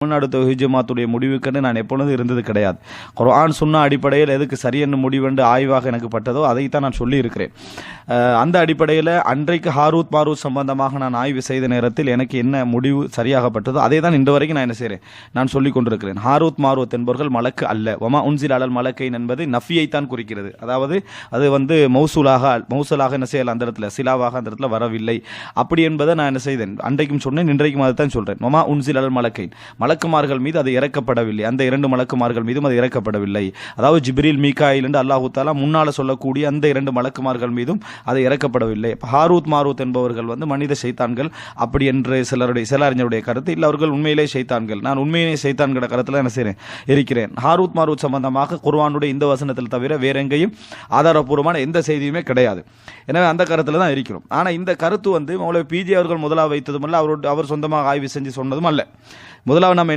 தமிழ்நாடு தொகுதி ஜமாத்துடைய முடிவுக்கென்று நான் எப்பொழுதும் இருந்தது கிடையாது. குரான் சொன்ன அடிப்படையில் எதுக்கு சரியென்று முடிவென்று ஆய்வாக எனக்கு பட்டதோ அதைத்தான் நான் சொல்லியிருக்கிறேன். அந்த அடிப்படையில் அன்றைக்கு ஹாரூத் மாரூத் சம்பந்தமாக நான் ஆய்வு செய்த நேரத்தில் எனக்கு என்ன முடிவு சரியாகப்பட்டதோ அதை தான் இன்று வரைக்கும் நான் என்ன செய்கிறேன் நான் சொல்லிக் கொண்டிருக்கிறேன். ஹாரூத் மாரூத் என்பவர்கள் மலக்கு அல்ல. ஒமா உன்சில் அலல் மலக்கைன் என்பது நஃபியைத்தான் குறிக்கிறது. அதாவது அது வந்து மௌசூலாக மௌசூலாக என்ன செய்யலாம் அந்த இடத்துல சிலாவாக அந்த இடத்துல வரவில்லை. அப்படி என்பதை நான் என்ன செய்தேன்? அன்றைக்கும் சொன்னேன் இன்றைக்கும் அதை தான் சொல்கிறேன் ஒமா உன்சில் அலல் மலக்கைன். மலக்குமார்கள் மீது அது இறக்கப்படவில்லை. அந்த இரண்டு மலக்குமார்கள் மீதும் அது இறக்கப்படவில்லை. அதாவது ஜிப்ரில் மீகாயில் என்று அல்லாஹு தாலா முன்னால் சொல்லக்கூடிய அந்த இரண்டு மலக்குமார்கள் மீதும் அது இறக்கப்படவில்லை. ஹாரூத் மாரூத் என்பவர்கள் வந்து மனித சைத்தான்கள் அப்படி என்று சிலருடைய சில அறிஞருடைய கருத்து. இல்லை அவர்கள் உண்மையிலே சைத்தான்கள். நான் உண்மையிலே சைத்தான்கிற கருத்தில் என்ன செய்கிறேன் இருக்கிறேன். ஹாரூத் மாரூத் சம்பந்தமாக குர்வானுடைய இந்த வசனத்தில் தவிர வேற எங்கேயும் ஆதாரப்பூர்வமான எந்த செய்தியுமே கிடையாது. எனவே அந்த கருத்தில் தான் இருக்கிறோம். ஆனால் இந்த கருத்து வந்து மௌலவி பிஜி அவர்கள் முதலாக வைத்ததும் அல்ல அவரோட அவர் சொந்தமாக ஆய்வு செஞ்சு சொன்னதும் அல்ல. முதலாவது